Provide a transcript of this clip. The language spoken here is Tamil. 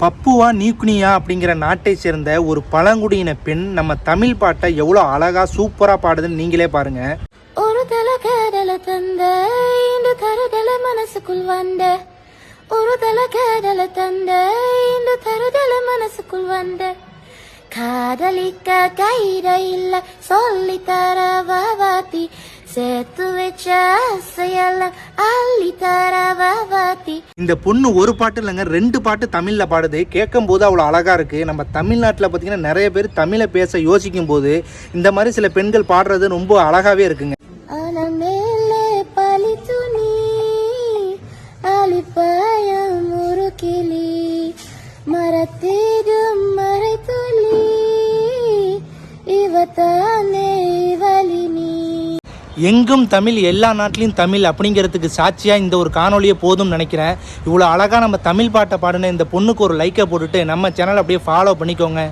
பப்புவா நியூக்னியா அப்படிங்கிற நாட்டை சேர்ந்த ஒரு பழங்குடியின பெண் நம்ம தமிழ் பாட்டை எவ்வளோ அழகா சூப்பராக பாடுதுன்னு நீங்களே பாருங்க. ஒரு தல கேதல தந்த இந்த தருதல மனசுக்குள் வந்த. ஒரு தல கேதல தந்த இந்த தருதல மனசுக்குள் வந்த. காதலிக்க கைட இல்ல சொல்லி தர வாவாத்தி சேர்த்து வச்ச ஆசையெல்லாம் அள்ளி இந்த பொண்ணு ஒரு பாட்டு இல்லைங்க ரெண்டு பாட்டு தமிழில் பாடுது. கேட்கும் போது அவ்வளோ அழகாக இருக்குது நம்ம தமிழ்நாட்டில் பார்த்தீங்கன்னா நிறைய பேர் தமிழை பேச யோசிக்கும் போது இந்த மாதிரி சில பெண்கள் பாடுறது ரொம்ப அழகாகவே இருக்குங்க. ஆன ஒரு கிளி மரத்தீடும் மறை துளி இவத்தானே எங்கும் தமிழ் எல்லா நாட்டிலையும் தமிழ் அப்படிங்கிறதுக்கு சாட்சியாக இந்த ஒரு காணொலியை போதும்னு நினைக்கிறேன். இவ்வளோ அழகாக நம்ம தமிழ் பாட்டை பாடின இந்த பொண்ணுக்கு ஒரு லைக்கை போட்டுட்டு நம்ம சேனலை அப்படியே ஃபாலோ பண்ணிக்கோங்க.